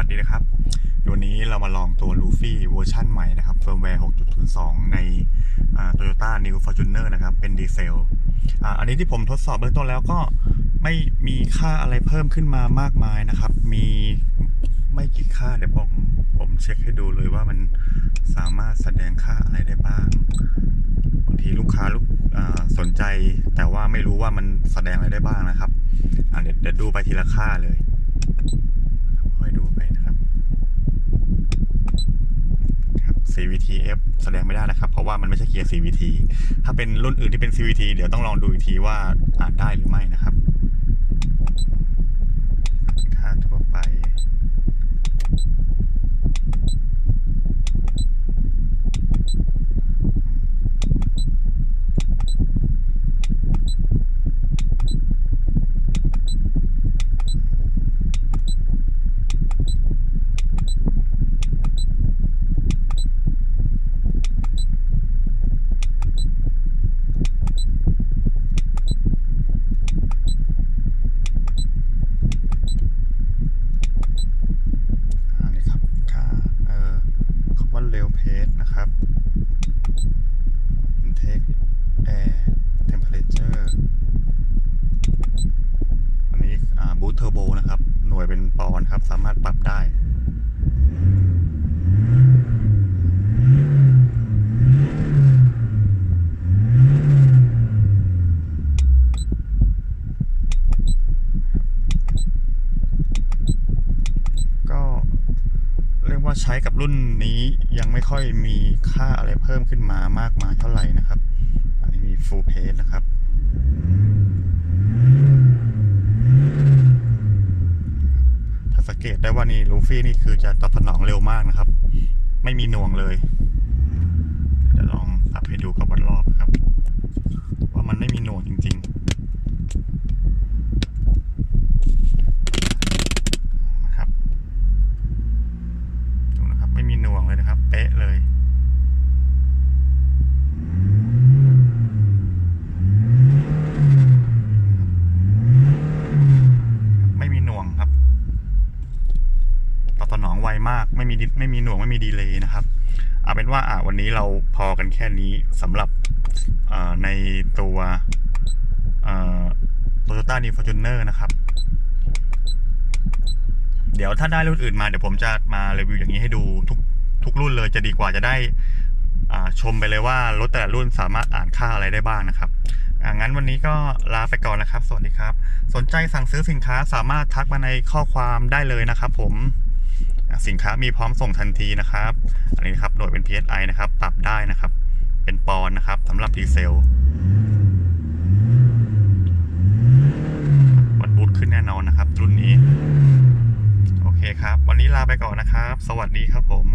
วัสดีนะครับวันนี้เรามาลองตัวลูฟี่เวอร์ชั่นใหม่นะครับเฟิร์มแวร์ 6.02 ในโตโยต้า New Fortuner นะครับ เป็นดีเซลอันนี้ที่ผมทดสอบเบื้องต้นแล้วก็ไม่มีค่าอะไรเพิ่มขึ้นมามากมายนะครับ มีไม่กี่ค่าเดี๋ยวผมผมเช็คให้ดูเลยว่ามันสามารถแสดงค่าอะไรได้บ้างบางทีลูกค้าลูกสนใจ แต่ว่าไม่รู้ว่ามันแสดงอะไรได้บ้างนะครับเดี๋ยวดูไปทีละค่าเลย ค่อยดูไปนะครับครับ KF แสดงไม่ได้นะครับ เพราะว่ามันไม่ใช่เกียร์ CVT ถ้าเป็นรุ่นอื่นที่เป็น CVT เดี๋ยวต้องลองดูอีกทีว่าอ่านได้หรือไม่นะครับ ค่าทั่วไป อันนี้ครับ ค่าเอ่อคำว่าเร็วเพจนะครับ intake air temperature อันนี้อ่าบูท เทอร์โบนะครับ หน่วยเป็นปอนครับ สามารถปรับได้ ก็เรียกว่าใช้กับรุ่นนี้ยังไม่ค่อยมีค่าอะไรเพิ่มขึ้นมามากมายเท่าไหร่นะครับ อันนี้มี full page นะครับ ถ้าสังเกต ได้ว่านี่ลูฟี่นี่คือจะตอบสนองเร็วมากนะครับ ไม่มีหน่วงเลย จะลองปรับให้ดูกับวัดรอบครับ ว่ามันไม่มีหน่วงจริง ๆ นะครับ ดูนะครับ ไม่มีหน่วงเลยนะครับ เป๊ะเลย ไม่มีหน่วงครับตอบสนอง ไวมาก ไม่มีดิไม่มีหน่วงไม่มีดีเลย์นะครับเอาเป็นว่าอะวันนี้เราพอกันแค่นี้สำหรับในตัวโตโยต้านีฟอร์จูเนอร์นะครับ เดี๋ยวถ้าได้รุ่นอื่นมาเดี๋ยวผมจะมารีวิวอย่างนี้ให้ดูทุกทุกรุ่นเลยจะดีกว่าจะได้ชมไปเลยว่ารถแต่ละรุ่นสามารถอ่านค่าอะไรได้บ้างนะครับอ่างั้นวันนี้ก็ลาไปก่อนนะครับ สวัสดีครับ สนใจสั่งซื้อสินค้าสามารถทักมาในข้อความได้เลยนะครับผม สินค้ามีพร้อมส่งทันทีนะครับ อันนี้นะครับหน่วยเป็น PSI นะครับ ปรับได้นะครับ เป็นปอนนะครับสำหรับดีเซลวัดบูทขึ้นแน่นอนนะครับ รุ่นนี้ โอเคครับ วันนี้ลาไปก่อนนะครับ สวัสดีครับผม